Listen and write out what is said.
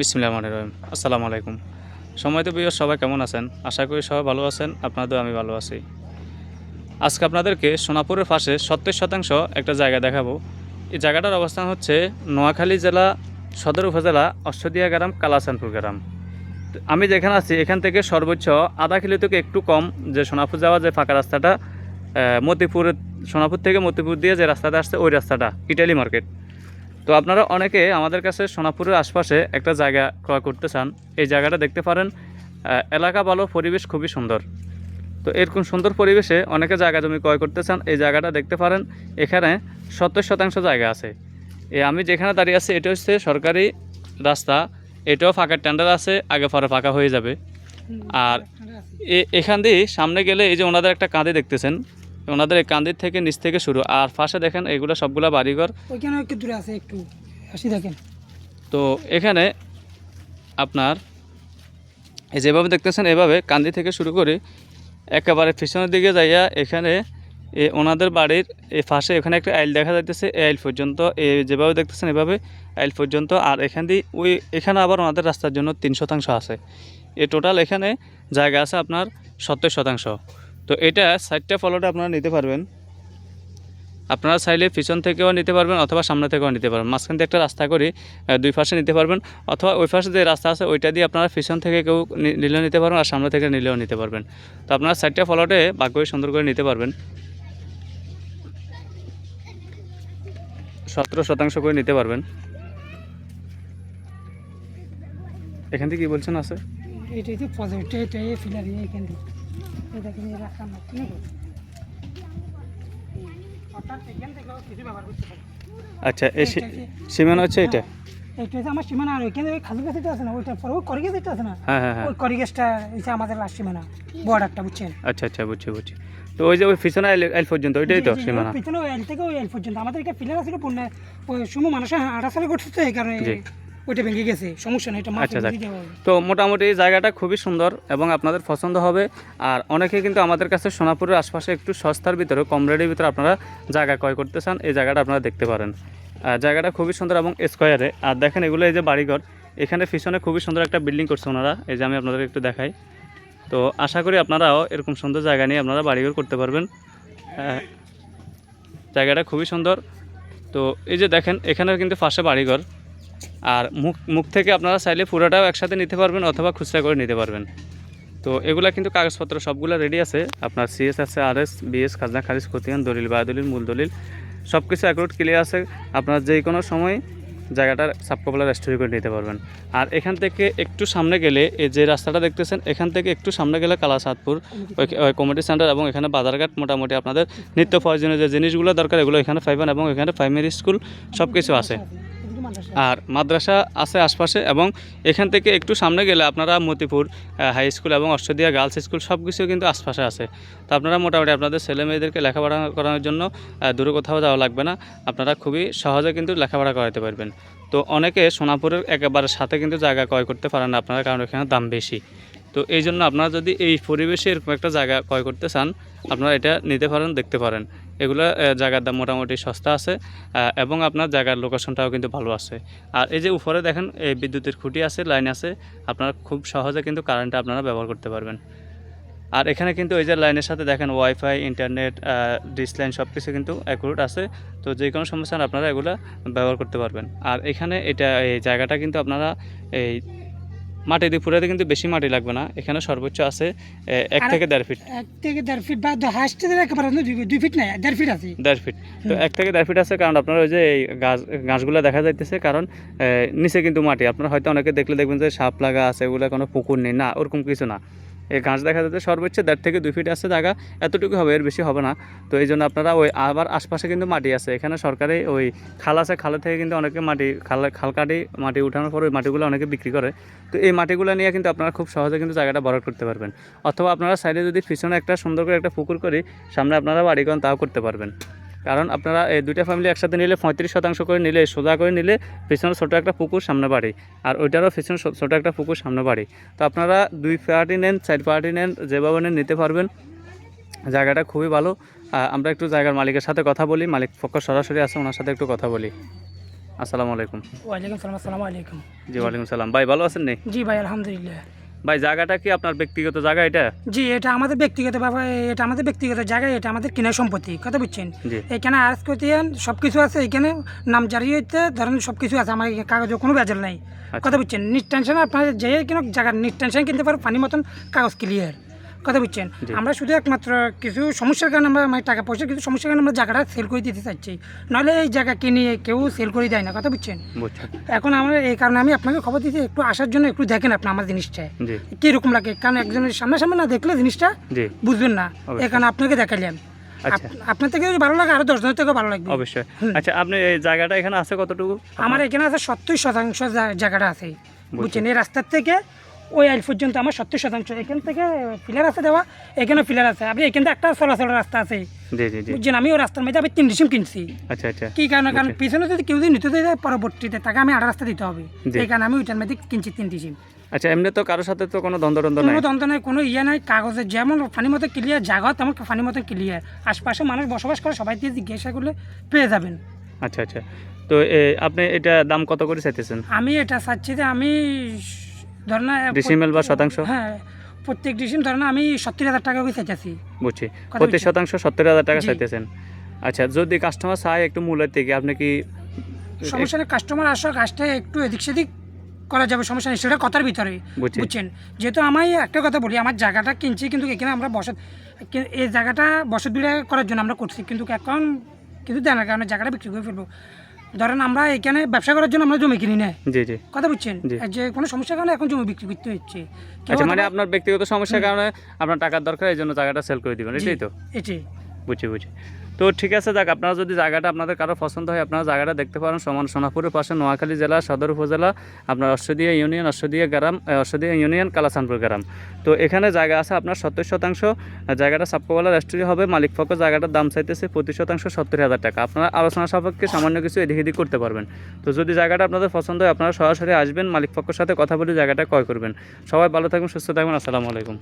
বিসমিল্লাহ রহমান রহিম। আসসালামু আলাইকুম। সময় তো বিয় সবাই কেমন আছেন? আশা করি সবাই ভালো আছেন আপনাদের আমি ভালো আছি। আজকে আপনাদেরকে সোনাপুরের পাশে সত্তর শতাংশ একটা জায়গা দেখাবো। এই জায়গাটার অবস্থান হচ্ছে নোয়াখালী জেলা সদর উপজেলা অশ্বদিয়া গ্রাম কালাসানপুর গ্রাম। আমি যেখানে আছি, এখান থেকে সর্বোচ্চ আধা কিলো থেকে একটু কম যে সোনাপুর যাওয়া যে ফাঁকা রাস্তাটা মতিপুরের সোনাপুর থেকে মতিপুর দিয়ে যে রাস্তাটা আসছে, ওই রাস্তাটা, ইটালি মার্কেট। তো আপনারা অনেকে আমাদের কাছে সোনাপুরের আশপাশে একটা জায়গা ক্রয় করতে চান এই জায়গাটা দেখতে পারেন। এলাকা ভালো পরিবেশ খুবই সুন্দর। তো এরকম সুন্দর পরিবেশে অনেকে জায়গা জমি ক্রয় করতে চান এই জায়গাটা দেখতে পারেন। এখানে সত্তর শতাংশ জায়গা আছে। এ আমি যেখানে দাঁড়িয়ে আছি এটা হচ্ছে সরকারি রাস্তা। এটাও ফাঁকা টেন্ডার আছে আগে পরে ফাঁকা হয়ে যাবে। আর এ- এখান দিয়ে সামনে গেলে এই যে ওনাদের একটা কাঁদে দেখতেছেন ওনাদের এই কান্দির থেকে নিচ থেকে শুরু। আর পাশে দেখেন এগুলো সবগুলা বাড়িঘর। ওইখানে একটু দূরে আছে একটু আসি দেখেন। তো এখানে আপনার এই যেভাবে দেখতেছেন এভাবে কান্দি থেকে শুরু করে একেবারে পিছনের দিকে যাইয়া এখানে এ ওনাদের বাড়ির এই পাশে এখানে একটা আইল দেখা যাইতেছে। এই আইল পর্যন্ত এ যেভাবে দেখতেছেন এভাবে আইল পর্যন্ত। আর এখান দিয়ে ওই এখানে আবার ওনাদের রাস্তার জন্য তিন শতাংশ আছে। এ টোটাল এখানে জায়গা আছে আপনার সত্তর শতাংশ। তো এটা সাইডটা ফলোটা আপনারা নিতে পারবেন। আপনারা চাইলে পিছন থেকেও নিতে পারবেন অথবা সামনে থেকেও নিতে পারবেন। মাঝখান থেকে একটা রাস্তা করে দুই পাশে নিতে পারবেন অথবা ওই পাশে যে রাস্তা আছে, ওইটা দিয়ে আপনারা পিছন থেকে কেউ নিলেও নিতে পারবেন আর সামনে থেকে নিলেও নিতে পারবেন। তো আপনারা সাইডটা ফলোটে বাক করে সুন্দর করে নিতে পারবেন। সতেরো শতাংশ করে নিতে পারবেন। এখান থেকে কি বলছেন আছে এটা হচ্ছে পজিটিভ এটা এই ফিলার এইখান থেকে। দেখেন এই আচ্ছা সীমানা হচ্ছে এটা এটা হচ্ছে আমার সীমানা আর ওইখানে ওই খালি গাছ আছে না ওইটা পরে ওই করি গাছ আছে না? হ্যাঁ হ্যাঁ হ্যাঁ। ওই করি গাছটা হচ্ছে আমাদের লাস্ট সীমানা বর্ডারটা বুঝছেন? আচ্ছা আচ্ছা বুঝছি বুঝছি। তো ওই যে ওই পিছনে পর্যন্ত ওইটাই তো জি, জি, ওই সীমানা পিছনে ওই এল থেকে ওই এল পর্যন্ত। আমাদের এখানে ফিলার আছে পূর্ণ সময় মানুষের হাঁটাচলা করছে তো এই কারণে। ওইটা ভেঙে গেছে সমস্যা নেই এটা আচ্ছা। তো মোটামুটি এই জায়গাটা খুবই সুন্দর এবং আপনাদের পছন্দ হবে। আর অনেকে কিন্তু আমাদের কাছে সোনাপুরের আশপাশে একটু সস্তার ভিতরে কম রেটের ভিতরে আপনারা জায়গা ক্রয় করতে চান এই জায়গাটা আপনারা দেখতে পারেন। আর জায়গাটা খুবই সুন্দর এবং স্কোয়ারে। আর দেখেন এগুলো এই যে বাড়িঘর এখানে পিছনে খুবই সুন্দর একটা বিল্ডিং করছে ওনারা। এই যে আমি আপনাদের একটু দেখাই। তো আশা করি আপনারাও এরকম সুন্দর জায়গা নিয়ে আপনারা বাড়িঘর করতে পারবেন। জায়গাটা খুবই সুন্দর। তো এই যে দেখেন এখানেও কিন্তু পাশে বাড়িঘর। আর মুখ মুখ থেকে আপনারা চাইলে পুরোটাও একসাথে নিতে পারবেন অথবা খুচরা করে নিতে পারবেন। তো এগুলা কিন্তু কাগজপত্র, সবগুলো রেডি আছে। আপনার সিএস আছে আর এস বিএস খাজনা, খারিজ, খতিয়ান, দলিল বা দলিল মূল দলিল সব কিছু অ্যাকুরেট ক্লিয়ার আছে। আপনার যে কোনো সময় জায়গাটার সাবকপলার স্টোরি করে নিতে পারবেন। আর এখান থেকে একটু সামনে গেলে, এই যে রাস্তাটা দেখতেছেন, এখান থেকে একটু সামনে গেলে কালাসাদপুর, ওই কমিটি সেন্টার এবং এখানে বাজারঘাট মোটামুটি আপনাদের নিত্য প্রয়োজনীয় যে জিনিসগুলো দরকার, এগুলো এখানে পাইবেন এবং এখানে প্রাইমারি স্কুল সব কিছু আছে। আর মাদ্রাসা আছে আশপাশে এবং এখান থেকে একটু সামনে গেলে আপনারা মতিপুর হাই স্কুল এবং অষ্টদিয়া গার্লস স্কুল সব কিছু কিন্তু আশপাশে আছে। তো আপনারা মোটামুটি আপনাদের ছেলে মেয়েদেরকে লেখাপড়া করানোর জন্য দূরে কোথাও যাওয়া লাগবে না। আপনারা খুবই সহজে কিন্তু লেখাপড়া করাতে পারবেন। তো অনেকে সোনাপুরের একেবারে সাথে কিন্তু জায়গা ক্রয় করতে পারেন না আপনারা, কারণ এখানে দাম বেশি। তো এই জন্য আপনারা যদি এই পরিবেশে এরকম একটা জায়গা ক্রয় করতে চান, আপনারা এটা নিতে পারেন, দেখতে পারেন। এগুলো জায়গার দাম মোটামুটি সস্তা আছে এবং আপনার জায়গার লোকেশনটাও কিন্তু ভালো আছে। আর এই যে উপরে দেখেন, এই বিদ্যুতের খুঁটি আছে লাইন আছে, আপনারা খুব সহজে কিন্তু কারেন্টটা আপনারা ব্যবহার করতে পারবেন। আর এখানে কিন্তু এই যে লাইনের সাথে দেখেন ওয়াইফাই ইন্টারনেট ডিস লাইন সব কিছু কিন্তু অ্যাকুরেট আছে। তো যে কোনো সমস্যা আপনারা এগুলো ব্যবহার করতে পারবেন। আর এখানে এটা, এই জায়গাটা কিন্তু আপনারা এই মাটি দিয়ে ফুরাতে কিন্তু বেশি মাটি লাগবে না। এখানে সর্বোচ্চ আছে এক থেকে দেড় ফিট। এক থেকে দেড় ফিট বা হাইস্ট একেবারে দুই ফিট না দেড় ফিট আছে। দেড় ফিট। তো এক থেকে দেড় ফিট আছে কারণ আপনার ওই যে এই গাছ গাছগুলো দেখা যাইতেছে কারণ নিচে কিন্তু মাটি। আপনার হয়তো অনেকে দেখলে দেখবেন যে সাপ লাগা আছে এগুলো কোনো পুকুর নেই না ওরকম কিছু না। এই গাছ দেখা যাচ্ছে সর্বোচ্চ দেড় থেকে দুই ফিট আছে জায়গা, এতটুকু হবে, এর বেশি হবে না। তো এই জন্য আপনারা ওই আবার আশপাশে কিন্তু মাটি আছে। এখানে সরকারি ওই খাল আছে খালে থেকে কিন্তু অনেকে মাটি, খাল খাল কাটি মাটি উঠানোর পর ওই মাটিগুলো অনেকে বিক্রি করে। তো এই মাটিগুলো নিয়ে কিন্তু আপনারা খুব সহজে কিন্তু জায়গাটা বড় করতে পারবেন। অথবা আপনারা সাইডে যদি পিছনে একটা সুন্দর করে একটা পুকুর করি, সামনে আপনারা বাড়ি করেন তাও করতে পারবেন। কারণ আপনারা এই দুইটা ফ্যামিলি একসাথে নিলে পঁয়ত্রিশ শতাংশ করে নিলে সোজা করে নিলে পিছনে ছোটো একটা পুকুর সামনে বাড়ি। আর ওইটারও পিছনে ছোটো একটা পুকুর সামনে বাড়ি। তো আপনারা দুই পার্টি নেন চার পার্টি নেন যেভাবে নেন নিতে পারবেন। জায়গাটা খুবই ভালো। আমরা একটু জায়গার মালিকের সাথে কথা বলি মালিক পক্ষ সরাসরি আছে ওনার সাথে একটু কথা বলি। আসসালামু আলাইকুম। ওয়ালাইকুম সালাম আসসালামু আলাইকুম। জি ওয়ালাইকুম সালাম। ভাই ভালো আছেন নি? জি ভাই আলহামদুলিল্লাহ। ভাই জায়গাটা কি আপনার ব্যক্তিগত জায়গা এটা? জি এটা আমাদের ব্যক্তিগত এটা আমাদের ব্যক্তিগত জায়গা এটা আমাদের কেনা সম্পত্তি কথা বুঝছেন? এখানে আর্স করতে সব কিছু আছে এখানে নাম জারি হইতে ধরেন সব কিছু আছে আমার কাগজে কোনো বেজাল নাই আচ্ছা। কথা বুঝছেন? নিট টেনশন আপনার যে কোনো জায়গার নিট টেনশন কিনতে পারো পানি মতন কাগজ ক্লিয়ার কথা বুঝছেন? আমরা শুধু একমাত্র কিছু সমস্যার কারণে আমরা মানে টাকা পয়সা কিছু সমস্যার কারণে আমরা জায়গাটা সেল করে দিতে চাচ্ছি। নাহলে এই জায়গা কিনে কেউ সেল করে দেয় না কথা বুঝছেন? এখন আমার এই কারণে আমি আপনাকে খবর দিতে একটু আসার জন্য একটু দেখেন আপনি আমার জিনিসটা। কীরকম লাগে? কারণ একজনের সামনে সামনে না দেখলে জিনিসটা বুঝবেন না। এখানে আপনাকে দেখালাম আচ্ছা। আপ- আপনার থেকে ভালো লাগে আরও দশজনের থেকে ভালো লাগবে। অবশ্যই। আচ্ছা আপনি এই জায়গাটা এখানে আছে কতটুকু? আমার এখানে আছে সত্তর শতাংশ জায়গাটা আছে। বুঝছেন? এই রাস্তার থেকে ওই আইল পর্যন্ত আমার সত্তর শতাংশ। এখান থেকে ফিলার আছে দেওয়া এখানে ফিলার আছে। আপনি এখান থেকে একটা চলাচল রাস্তা আছে। বুঝছেন আমি ওই রাস্তার মধ্যে আমি তিন ডিসিম কিনছি। আচ্ছা আচ্ছা। কি কারণে? কারণ পিছনে যদি কেউ যদি নিতে দেয় পরবর্তীতে তাকে আমি আড়া রাস্তা দিতে হবে। এই কারণে আমি ওইটার মধ্যে কিনছি তিন ডিসিম আচ্ছা এমনি তো কারোর সাথে তো কোনো দ্বন্দ্ব নাই কোনো দ্বন্দ্ব নাই কোনো ইয়ে নাই। কাগজে যেমন ফানি মতো ক্লিয়ার জায়গা তেমন ফানি মতো ক্লিয়ার আশপাশে মানুষ বসবাস করে সবাই দিয়ে জিজ্ঞাসা করলে পেয়ে যাবেন। আচ্ছা আচ্ছা। তো আপনি এটা দাম কত করে চাইতেছেন? আমি এটা চাচ্ছি যে আমি ধর না ডিসিমেল বা শতাংশ? হ্যাঁ প্রত্যেক ডিসিম ধর না আমি সত্তর হাজার টাকা করে চাইতেছি। বুঝছি। প্রতি শতাংশ সত্তর হাজার টাকা। চাইতেছেন। আচ্ছা যদি কাস্টমার চায় একটু মূল্যের থেকে আপনি কি সমস্যা নেই কাস্টমার আসো কাজটা একটু এদিক সেদিক করা যাবে সমস্যা নেই সেটা কথার ভিতরে বুঝছেন? যেহেতু আমি একটা কথা বলি আমার জায়গাটা কিনছি কিন্তু এখানে আমরা বসত এই জায়গাটা বসত বিড়া করার জন্য আমরা করছি কিন্তু এখন কিন্তু দেনার কারণে জায়গাটা বিক্রি করে ফেলব। ধরেন আমরা এখানে ব্যবসা করার জন্য আমরা জমি কিনি না। জি জি। কথা বুঝছেন? যে কোনো সমস্যার কারণে এখন জমি বিক্রি করতে হচ্ছে। আচ্ছা মানে আপনার ব্যক্তিগত সমস্যার কারণে আপনার টাকার দরকার এই জন্য জায়গাটা সেল করে দিবেন এটাই তো? এটাই। বুঝছি বুঝছি। তো ঠিক আছে, যাক, আপনারা যদি জায়গাটা আপনাদের কারও পছন্দ হয়, আপনারা জায়গাটা দেখতে পারেন। সমান সোনাপুরের পাশে নোয়াখালী জেলা, সদর উপজেলা, আপনার অশ্বদিয়া ইউনিয়ন অশ্বদিয়া গ্রাম অশ্বদিয়া ইউনিয়ন, কালাসানপুর গ্রাম। তো এখানে জায়গা আছে আপনার সত্তর শতাংশ। জায়গাটা সাপকোবালা রেস্টুরি হবে, মালিক পক্ষ জায়গাটার দাম চাইতেছে প্রতি শতাংশ, সত্তর হাজার টাকা। আপনারা আলোচনা সাপেক্ষে সামান্য কিছু এদিক এদিক করতে পারবেন। তো যদি জায়গাটা আপনাদের পছন্দ হয়, আপনারা সরাসরি আসবেন, মালিক পক্ষের সাথে কথা বলে জায়গাটা ক্রয় করবেন। সবাই ভালো থাকবেন, সুস্থ থাকবেন, আসসালামু আলাইকুম।